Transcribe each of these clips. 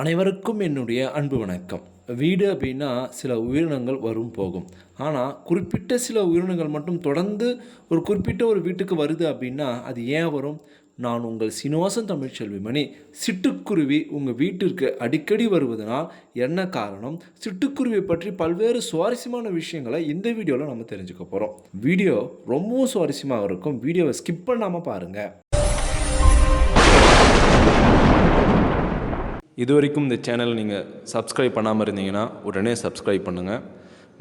அனைவருக்கும் என்னுடைய அன்பு வணக்கம். வீடு அப்படின்னா சில உயிரினங்கள் வரும் போகும். ஆனால் குறிப்பிட்ட சில உயிரினங்கள் மட்டும் தொடர்ந்து ஒரு குறிப்பிட்ட ஒரு வீட்டுக்கு வருது அப்படின்னா அது ஏன் வரும்? நான் உங்கள் சீனிவாசன் தமிழ்ச்செல்விமணி. சிட்டுக்குருவி உங்கள் வீட்டிற்கு அடிக்கடி வருவதனால் என்ன காரணம்? சிட்டுக்குருவி பற்றி பல்வேறு சுவாரஸ்யமான விஷயங்களை இந்த வீடியோவில் நம்ம தெரிஞ்சுக்க போகிறோம் வீடியோ ரொம்பவும் சுவாரஸ்யமாக இருக்கும். வீடியோவை ஸ்கிப் பண்ணாமல் பாருங்கள் இது வரைக்கும் இந்த சேனலை நீங்கள் சப்ஸ்கிரைப் பண்ணாமல் இருந்தீங்கன்னா உடனே சப்ஸ்கிரைப் பண்ணுங்கள்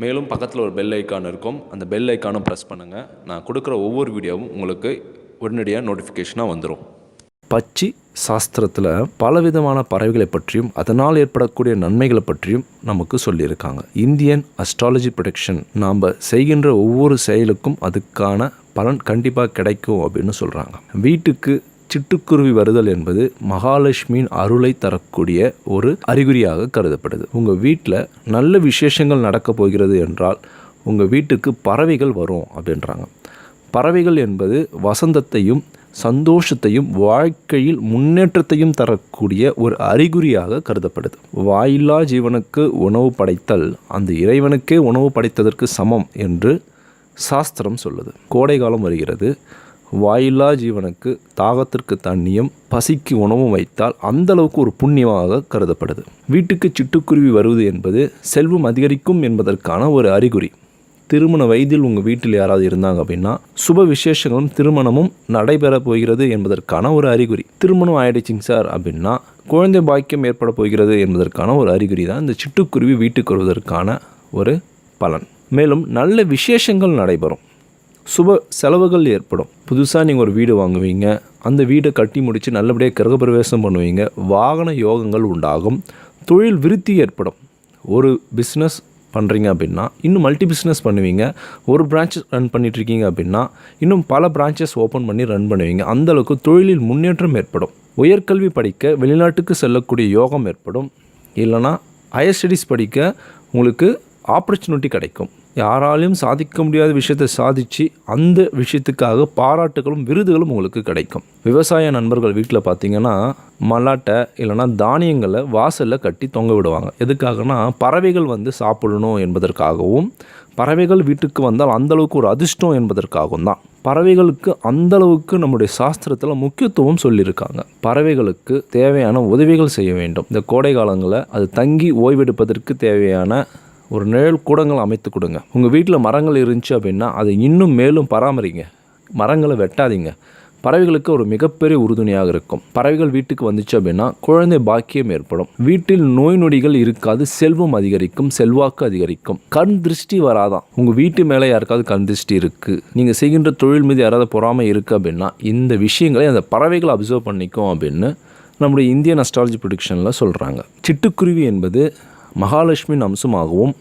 மேலும் பக்கத்தில் ஒரு பெல் ஐக்கான் இருக்கும். அந்த பெல் ஐக்கானும் ப்ரெஸ் பண்ணுங்கள் நான் கொடுக்குற ஒவ்வொரு வீடியோவும் உங்களுக்கு உடனடியாக நோட்டிஃபிகேஷனாக வந்துடும் பச்சி சாஸ்திரத்தில் பலவிதமான பறவைகளை பற்றியும் அதனால் ஏற்படக்கூடிய நன்மைகளை பற்றியும் நமக்கு சொல்லியிருக்காங்க. இந்தியன் அஸ்ட்ராலஜி ப்ரொடெக்ஷன் நாம் செய்கின்ற ஒவ்வொரு செயலுக்கும் அதுக்கான பலன் கண்டிப்பாக கிடைக்கும் அப்படின்னு சொல்கிறாங்க வீட்டுக்கு சிட்டுக்குருவி வருதல் என்பது மகாலட்சுமியின் அருளை தரக்கூடிய ஒரு அறிகுறியாக கருதப்படுது. உங்கள் வீட்டில் நல்ல விசேஷங்கள் நடக்கப் போகிறது என்றால் உங்கள் வீட்டுக்கு பறவைகள் வரும் அப்படின்றாங்க. பறவைகள் என்பது வசந்தத்தையும் சந்தோஷத்தையும் வாழ்க்கையில் முன்னேற்றத்தையும் தரக்கூடிய ஒரு அறிகுறியாக கருதப்படுது. வாயில்லா ஜீவனுக்கு உணவு படைத்தல் அந்த இறைவனுக்கே உணவு படைத்ததற்கு சமம் என்று சாஸ்திரம் சொல்லுது. கோடை காலம் வருகிறது. வாயில்லா ஜீவனுக்கு தாகத்திற்கு தண்ணியும் பசிக்கு உணவும் வைத்தால் அந்த அளவுக்கு ஒரு புண்ணியமாக கருதப்படுது. வீட்டுக்கு சிட்டுக்குருவி வருவது என்பது செல்வம் அதிகரிக்கும் என்பதற்கான ஒரு அறிகுறி. திருமண வயதில் உங்கள் வீட்டில் யாராவது இருந்தாங்க அப்படின்னா சுப விசேஷங்களும் திருமணமும் நடைபெற போகிறது என்பதற்கான ஒரு அறிகுறி. திருமணம் ஆயிடுச்சிங்க சார் அப்படின்னா குழந்தை பாக்கியம் ஏற்பட போகிறது என்பதற்கான ஒரு அறிகுறி தான் இந்த சிட்டுக்குருவி வீட்டுக்கு வருவதற்கான ஒரு பலன். மேலும் நல்ல விசேஷங்கள் நடைபெறும். சுப செலவுகள் ஏற்படும். புதுசாக நீங்கள் ஒரு வீடு வாங்குவீங்க. அந்த வீடை கட்டி முடித்து நல்லபடியாக கிரகப்பிரவேசம் பண்ணுவீங்க. வாகன யோகங்கள் உண்டாகும். தொழில் விருத்தி ஏற்படும். ஒரு பிஸ்னஸ் பண்ணுறீங்க அப்படின்னா இன்னும் மல்டி பிஸ்னஸ் பண்ணுவீங்க. ஒரு பிரான்ச் ரன் பண்ணிகிட்ருக்கீங்க அப்படின்னா இன்னும் பல பிரான்ச்சஸ் ஓப்பன் பண்ணி ரன் பண்ணுவீங்க. அந்தளவுக்கு தொழிலில் முன்னேற்றம் ஏற்படும். உயர்கல்வி படிக்க வெளிநாட்டுக்கு செல்லக்கூடிய யோகம் ஏற்படும். இல்லைனா ஹையர் ஸ்டடீஸ் படிக்க உங்களுக்கு ஆப்பர்ச்சுனிட்டி கிடைக்கும். யாராலையும் சாதிக்க முடியாத விஷயத்தை சாதித்து அந்த விஷயத்துக்காக பாராட்டுகளும் விருதுகளும் உங்களுக்கு கிடைக்கும். விவசாய நண்பர்கள் வீட்டில் பார்த்தீங்கன்னா மல்லாட்டை இல்லைன்னா தானியங்களை வாசலில் கட்டி தொங்க விடுவாங்க. எதுக்காகனா பறவைகள் வந்து சாப்பிடணும் என்பதற்காகவும் பறவைகள் வீட்டுக்கு வந்தால் அந்தளவுக்கு ஒரு அதிர்ஷ்டம் என்பதற்காகவும் தான். பறவைகளுக்கு அந்தளவுக்கு நம்முடைய சாஸ்திரத்தில் முக்கியத்துவம் சொல்லியிருக்காங்க. பறவைகளுக்கு தேவையான உதவிகள் செய்ய வேண்டும். இந்த கோடை காலங்களில் அது தங்கி ஓய்வெடுப்பதற்கு தேவையான ஒரு நிழல் கூடங்கள் அமைத்து கொடுங்க. உங்கள் வீட்டில் மரங்கள் இருந்துச்சு அப்படின்னா அதை இன்னும் மேலும் பராமரிங்க. மரங்களை வெட்டாதீங்க. பறவைகளுக்கு ஒரு மிகப்பெரிய உறுதுணையாக இருக்கும். பறவைகள் வீட்டுக்கு வந்துச்சு அப்படின்னா குழந்தை பாக்கியம் ஏற்படும். வீட்டில் நோய் நொடிகள் இருக்காது செல்வம் அதிகரிக்கும் செல்வாக்கு அதிகரிக்கும். கண் திருஷ்டி வராதான் உங்கள் வீட்டு மேலே யாருக்காவது கண் திருஷ்டி இருக்குது நீங்கள் செய்கின்ற தொழில் மீது யாராவது பொறாமை இருக்குது அப்படின்னா இந்த விஷயங்களை அந்த பறவைகள் அப்சர்வ் பண்ணிக்கும் அப்படின்னு நம்முடைய இந்தியன் அஸ்ட்ராலஜி ப்ரொடிக்ஷனில் சொல்கிறாங்க சிட்டுக்குருவி என்பது மகாலட்சுமியின் அம்சமாகவும்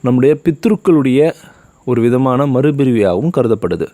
நம்முடைய பித்ருக்களுடைய ஒரு விதமான மறுபிரிவியாகவும் கருதப்படுது.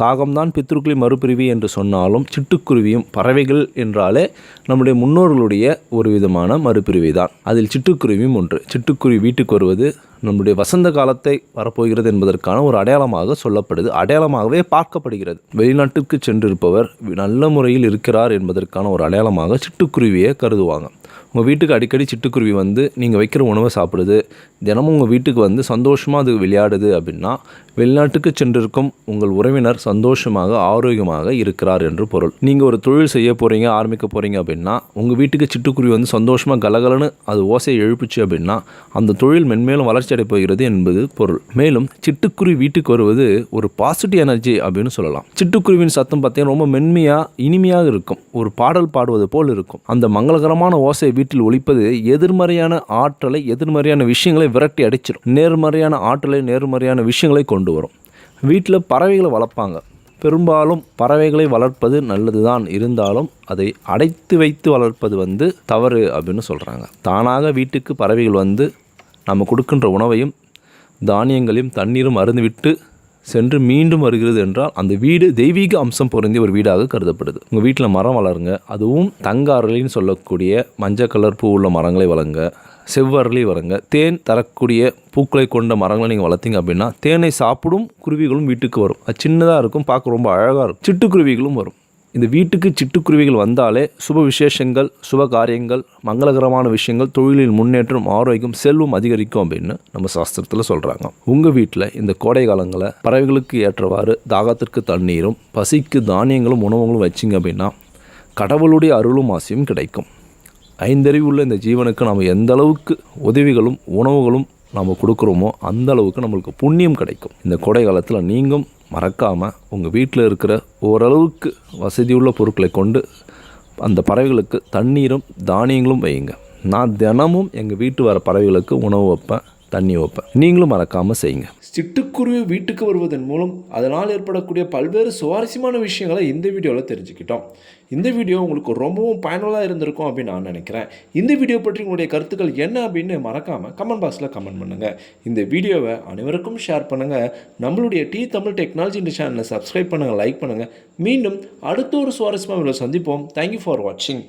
காகம்தான் பித்ருக்களின் மறுபிரிவி என்று சொன்னாலும் சிட்டுக்குருவியும் பறவைகள் என்றாலே நம்முடைய முன்னோர்களுடைய ஒரு விதமான மறுபிரிவி தான் அதில் சிட்டுக்குருவியும் ஒன்று. சிட்டுக்குருவி வீட்டுக்கு வருவது நம்முடைய வசந்த காலத்தை வரப்போகிறது என்பதற்கான ஒரு அடையாளமாக சொல்லப்படுது. அடையாளமாகவே பார்க்கப்படுகிறது. வெளிநாட்டுக்கு சென்றிருப்பவர் நல்ல முறையில் இருக்கிறார் என்பதற்கான ஒரு அடையாளமாக சிட்டுக்குருவியை கருதுவாங்க. உங்கள் வீட்டுக்கு அடிக்கடி சிட்டுக்குருவி வந்து நீங்கள் வைக்கிற உணவை சாப்பிடுது. தினமும் உங்கள் வீட்டுக்கு வந்து சந்தோஷமாக அது விளையாடுது அப்படின்னா வெளிநாட்டுக்கு சென்றிருக்கும் உங்கள் உறவினர் சந்தோஷமாக ஆரோக்கியமாக இருக்கிறார் என்று பொருள். நீங்கள் ஒரு தொழில் செய்ய போகிறீங்க ஆரம்பிக்க போகிறீங்க அப்படின்னா உங்கள் வீட்டுக்கு சிட்டுக்குருவி வந்து சந்தோஷமாக கலகலன்னு அது ஓசையை எழுப்பிச்சு அப்படின்னா அந்த தொழில் மென்மேலும் வளர்ச்சி அடை போகிறது என்பது பொருள். மேலும் சிட்டுக்குருவி வீட்டுக்கு வருவது ஒரு பாசிட்டிவ் எனர்ஜி அப்படின்னு சொல்லலாம். சிட்டுக்குருவின் சத்தம் பார்த்தீங்கன்னா ரொம்ப மென்மையாக இனிமையாக இருக்கும். ஒரு பாடல் பாடுவது போல் இருக்கும். அந்த மங்களகரமான ஓசை வீட்டில் ஒழிப்பது எதிர்மறையான ஆற்றலை எதிர்மறையான விஷயங்களை விரட்டி அடிச்சிடும் நேர்மறையான ஆற்றலை நேர்மறையான விஷயங்களை கொண்டு கொண்டு வரும். வீட்டில் பறவைகளை வளர்ப்பாங்க. பெரும்பாலும் பறவைகளை வளர்ப்பது நல்லது தான் இருந்தாலும் அதை அடைத்து வைத்து வளர்ப்பது வந்து தவறு அப்படின்னு சொல்கிறாங்க தானாக வீட்டுக்கு பறவைகள் வந்து நம்ம கொடுக்கின்ற உணவையும் தானியங்களையும் தண்ணீரும் அருந்துவிட்டு சென்று மீண்டும் வருகிறது என்றால் அந்த வீடு தெய்வீக அம்சம் பொருந்திய ஒரு வீடாக கருதப்படுது. உங்கள் வீட்டில் மரம் வளருங்க. அதுவும் தங்க சொல்லக்கூடிய மஞ்சள் கலர் பூ உள்ள மரங்களை வளருங்க செவ்வரளி வருங்க. தேன் தரக்கூடிய பூக்களை கொண்ட மரங்களை நீங்கள் வளர்த்தீங்க அப்படின்னா தேனை சாப்பிடும் குருவிகளும் வீட்டுக்கு வரும். அது சின்னதாக இருக்கும் பார்க்க ரொம்ப அழகாக இருக்கும். சிட்டுக்குருவிகளும் வரும். இந்த வீட்டுக்கு சிட்டுக்குருவிகள் வந்தாலே சுப விசேஷங்கள் சுப காரியங்கள் மங்களகரமான விஷயங்கள் தொழிலில் முன்னேற்றம் ஆரோக்கியம் செல்வம் அதிகரிக்கும் அப்படின்னு நம்ம சாஸ்திரத்தில் சொல்கிறாங்க உங்கள் வீட்டில் இந்த கோடை காலங்களை பறவைகளுக்கு ஏற்றவாறு தாகத்திற்கு தண்ணீரும் பசிக்கு தானியங்களும் உணவுகளும் வச்சிங்க அப்படின்னா கடவுளுடைய அருளும் ஆசையும் கிடைக்கும். ஐந்தறிவு உள்ள இந்த ஜீவனுக்கு நம்ம எந்த அளவுக்கு உதவிகளும் உணவுகளும் நாம் கொடுக்குறோமோ அந்த அளவுக்கு நம்மளுக்கு புண்ணியம் கிடைக்கும். இந்த கோடை காலத்தில் நீங்களும் மறக்காமல் உங்கள் வீட்டில் இருக்கிற ஓரளவுக்கு வசதியுள்ள பொருட்களை கொண்டு அந்த பறவைகளுக்கு தண்ணீரும் தானியங்களும் வையுங்க. நான் தினமும் எங்கள் வீட்டு வர பறவைகளுக்கு உணவு வைப்பேன். தண்ணி வைப்பேன் நீங்களும் மறக்காமல் செய்யுங்க. சிட்டுக்குருவி வீட்டுக்கு வருவதன் மூலம் அதனால் ஏற்படக்கூடிய பல்வேறு சுவாரஸ்யமான விஷயங்களை இந்த வீடியோவில் தெரிஞ்சுக்கிட்டோம். இந்த வீடியோ உங்களுக்கு ரொம்பவும் பயனுள்ளதாக இருந்திருக்கும் அப்படின்னு நான் நினைக்கிறேன். இந்த வீடியோ பற்றி உங்களுடைய கருத்துக்கள் என்ன அப்படின்னு மறக்காமல் கமெண்ட் பாக்ஸில் கமெண்ட் பண்ணுங்கள் இந்த வீடியோவை அனைவருக்கும் ஷேர் பண்ணுங்கள் நம்மளுடைய டி தமிழ் டெக்னாலஜி இந்த சேனலை சப்ஸ்கிரைப் பண்ணுங்கள் லைக் பண்ணுங்கள் மீண்டும் அடுத்த ஒரு சுவாரஸ்யமாக சந்திப்போம். தேங்க்யூ ஃபார் வாட்சிங்